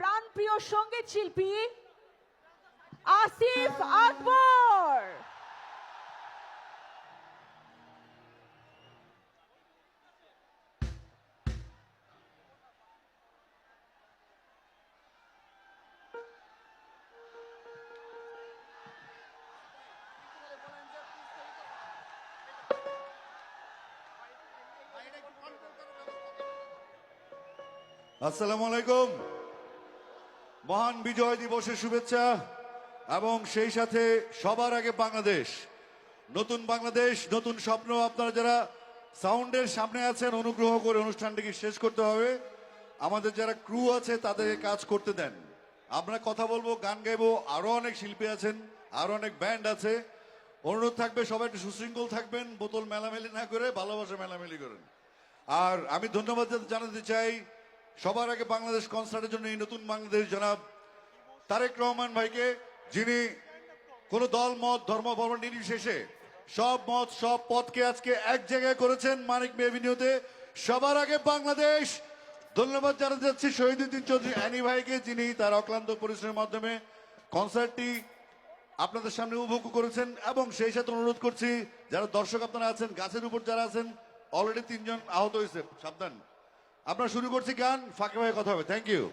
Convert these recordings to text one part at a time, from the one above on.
প্রাণপ্রিয় সংগীত শিল্পী আসিফ আকবর। আসসালামু আলাইকুম। মহান বিজয় দিবসের শুভেচ্ছা এবং সেই সাথে সবার আগে বাংলাদেশ। নতুন বাংলাদেশ, নতুন স্বপ্ন। আপনারা যারা সাউন্ডের সামনে আছেন, অনুগ্রহ করে অনুষ্ঠানটিকে শেষ করতে হবে? আমাদের যারা ক্রু আছে, তাদেরকে কাজ করতে দেন। আমরা কথা বলব, গান গাইবো। আরও অনেক শিল্পী আছেন, আরও অনেক ব্যান্ড আছে। অনুরোধ থাকবে, সবাই একটু সুশৃঙ্খল থাকবেন, বোতল মেলামেলি না করে, ভালোবাসা মেলামেলি করেন। আর আমি ধন্যবাদ জানাতে চাই সবার আগে বাংলাদেশ কনসার্টের জন্য এই নতুন বাংলাদেশ জনাব তারেক রহমান ভাইকে, যিনি কোন দল, মত, ধর্ম, বর্ণ নির্বিশেষে সব মত, সব পথকে আজকে এক জায়গায় করেছেন মানিক এভিনিউতে। সবার আগে বাংলাদেশ! ধন্যবাদ জানাতে যাচ্ছি শহীদুদ্দিন চৌধুরী অ্যানি ভাইকে, যিনি তার অক্লান্ত পরিশ্রমের মাধ্যমে কনসার্টটি আপনাদের সামনে উপভোগ করেছেন এবং সেই সাথে অনুরোধ করছি, যারা দর্শক আপনারা আছেন, গাছের উপর যারা আছেন অলরেডি তিনজন আহত হয়েছে। সাবধান। আমরা শুরু করছি গান। ফাঁকে ফাঁকে কথা হবে। থ্যাংক ইউ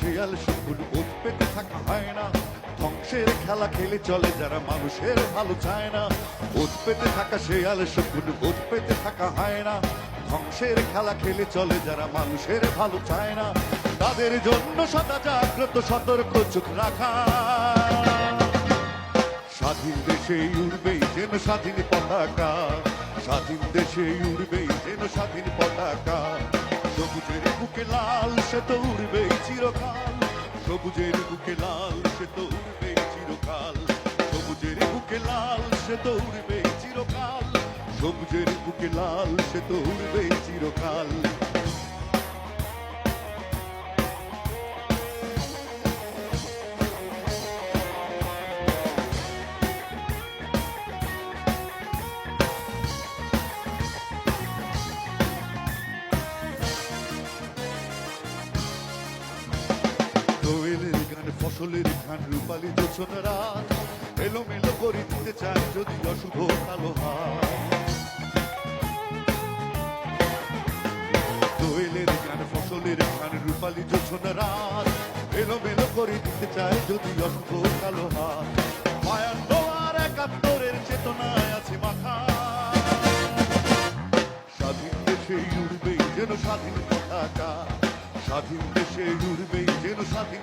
শিয়াল শুকুর ভূত পেতে থাকা হয় না ধ্বংসের খেলা খেলে চলে যারা, মানুষের ভালো চায় না। ভূত পেতে থাকা শিয়াল শুকুর ভূত পেতে থাকা হয় না। ধ্বংসের খেলা খেলে চলে যারা, মানুষের ভালো চায় না। তাদের জন্য সদা জাগ্রত, সতর্ক চোখ রাখা। স্বাধীন দেশে উড়বেই যেন স্বাধীন পতাকা। স্বাধীন দেশে উড়বেই যেন স্বাধীন পতাকা। সবুজের বুকে লাল, সে তো উড়বেই চিরকাল। সবুজের বুকে লাল, সে তো উড়বেই চিরকাল। সবুজের বুকে লাল সে উড়বেই চিরকাল। সবুজের বুকে লাল সে উড়বেই চিরকাল। দোয়েলের গান ফসলের গান রূপালী জোছনা রাত। এলোমেলো করে দিতে চায় যদি অশুভ কালো দোয়েলের গান ফসলের গান রূপালী জোছনা রাত। এলোমেলো করে দিতে চায় যদি অশুভ কালো হাত। মায়ার দোয়ার একাত্তরের চেতনায় আছে মাথা। স্বাধীন দেশে উড়বেই যেন স্বাধীন পতাকা স্বাধীন দেশে উড়বেই যেন স্বাধীন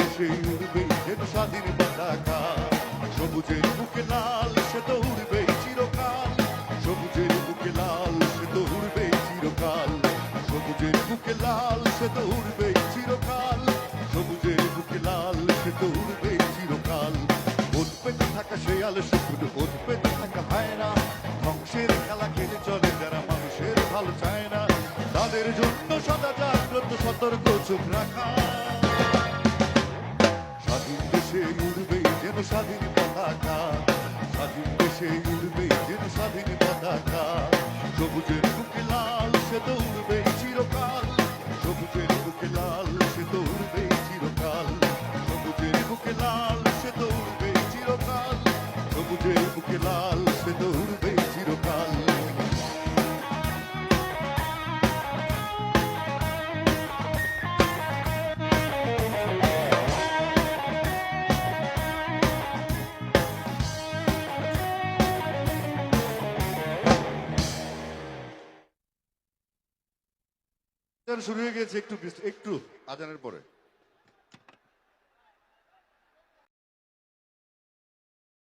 উড়বেই যেন স্বাধীন পতাকা সবুজের বুকে লাল সে তো উড়বেই চিরকাল সবুজের বুকে লাল সে তো উড়বেই চিরকাল সবুজের বুকে লাল সে তো উড়বেই চিরকাল সবুজের বুকে লাল সে তো উড়বেই চিরকাল ভোট পেতে থাকা শেয়াল শুকুর ভোট পেতে থাকা হয় না ধ্বংসের খেলা খেলে চলে যারা মানুষের ভালো চায় না তাদের জন্য সদা জাগ্রত সতর্ক চোখ রাখা স্বাধীন দেশে উড়বে যেন স্বাধীন পতাকা স্বাধীন দেশে উড়বে যেন স্বাধীন পতাকা সবুজের বুকে লাল সে তো উড়বে চিরকাল সবুজের বুকে লাল সে তো উড়বে চিরকাল সবুজের বুকে লাল সে তো উড়বে চিরকাল সবুজের বুকে লাল শুরু হয়ে গেছে একটু একটু আজানের পরে।